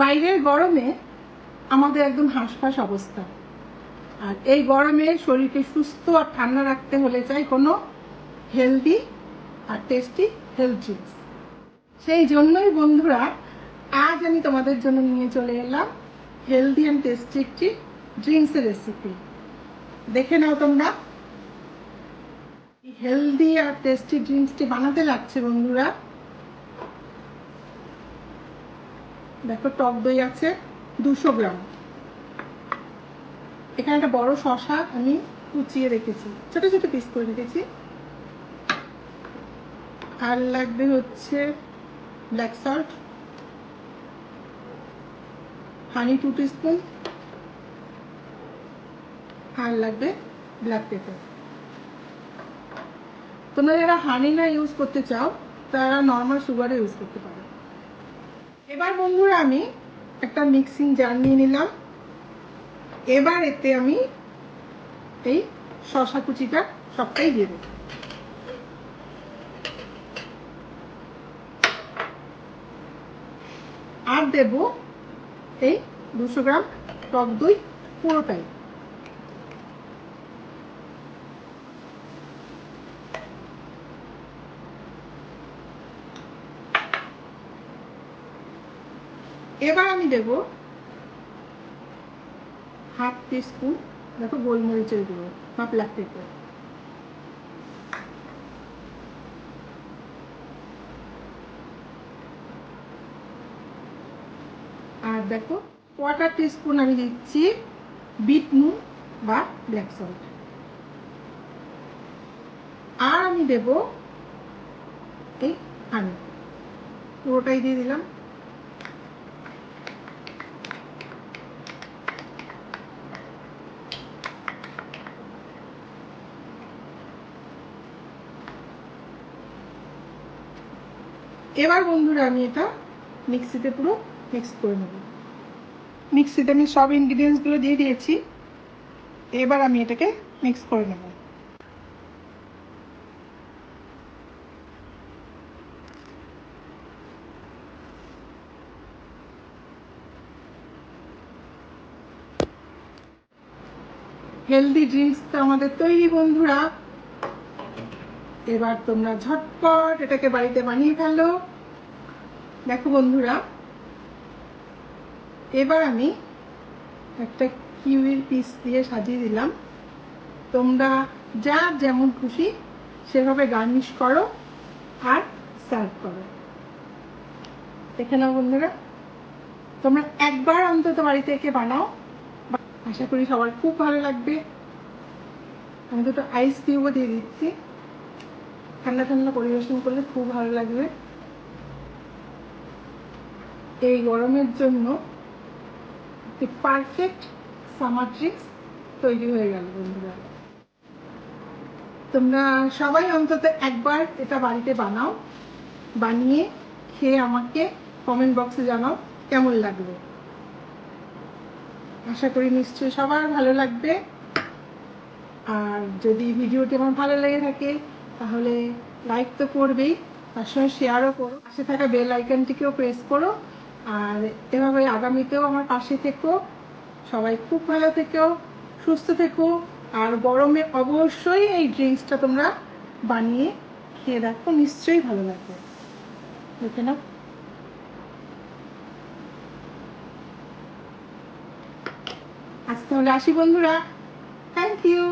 বাইরের গরমে আমাদের একদম হাঁসফাঁস অবস্থা। আর এই গরমে শরীরকে সুস্থ আর ঠান্ডা রাখতে হলে চাই কোনো হেলদি আর টেস্টি হেলথ ড্রিঙ্কস সেই জন্যই বন্ধুরা, আজ আমি তোমাদের জন্য নিয়ে চলে এলাম হেলদি অ্যান্ড টেস্টি একটি ড্রিঙ্কসের রেসিপি দেখে নাও তোমরা। হেলদি আর টেস্টি ড্রিঙ্কসটি বানাতে লাগছে বন্ধুরা। দেখো, টক দই আছে দুশো গ্রাম। এখানে একটা বড় শশা আমি কুচিয়ে রেখেছি। ছোট ছোট পিস করে রেখেছি। আর লাগবে হচ্ছে black salt honey two spoon আর লাগবে ব্ল্যাক পেপার তোমরা যারা হানি না ইউজ করতে চাও, তারা নর্মাল সুগারে ইউজ করতে পারো। এবার বন্ধুরা আমি একটা মিক্সিং জার নিয়ে নিলাম। এবার এতে আমি এই শশা কুচিটা সবটাই দিয়ে দেব। আর দেব এই দুশো গ্রাম টক দই পুরোটাই। এবার আমি দেব হাফ টিস্পুন, দেখো গোলমরিচের গুঁড়ো বা ব্ল্যাক পেপার আর দেখো কোয়ার্টার টিস্পুন আমি দিচ্ছি বিট নুন বা ব্ল্যাক সল্ট আর আমি দেব এই হানি পুরোটাই দিয়ে দিলাম। এবার বন্ধুরা আমি এটা মিক্সিতে পুরো মিক্স করে নেব। মিক্সিতে আমি সব ইনগ্রিডিয়েন্টসগুলো দিয়ে দিয়েছি। এবার আমি এটাকে মিক্স করে নেব। হেলদি ড্রিঙ্কস তো আমাদের তৈরি বন্ধুরা। এবার তোমরা ঝটপট এটাকে বাড়িতে বানিয়ে ফেলো। দেখো বন্ধুরা, এবার আমি একটা কিউইর পিস দিয়ে সাজিয়ে দিলাম। তোমরা যা যেমন খুশি সেভাবে গার্নিশ করো আর সার্ভ করো। দেখে নাও বন্ধুরা, তোমরা একবার অন্তত বাড়িতে একে বানাও। আশা করি সবার খুব ভালো লাগবে। আমি দুটো আইস কিউবও দিয়ে দিচ্ছি। ঠান্ডা ঠান্ডা পরিবেশন করলে খুব ভালো লাগবে। এই গরমের জন্য পারফেক্ট সামার ড্রিঙ্কস তৈরি হয়ে গেল বন্ধুরা। তোমরা সবাই অন্তত একবার এটা বাড়িতে বানাও, বানিয়ে খেয়ে আমাকে কমেন্ট বক্সে জানাও কেমন লাগবে। আশা করি নিশ্চয়ই সবার ভালো লাগবে। আর যদি ভিডিওটি আমার ভালো লেগে থাকে তাহলে লাইক তো করবেই, তার সঙ্গে শেয়ারও করো। পাশে থাকা বেল আইকনটিকেও প্রেস করো, আর এভাবে আগামীতেও আমার পাশে থেকো। সবাই খুব ভালো থেকো, সুস্থ থেকো, আর গরমে অবশ্যই এই ড্রিঙ্কসটা তোমরা বানিয়ে খেয়ে দেখো, নিশ্চয়ই ভালো লাগবে। দেখে নাও। আজ তাহলে আসি বন্ধুরা। Thank you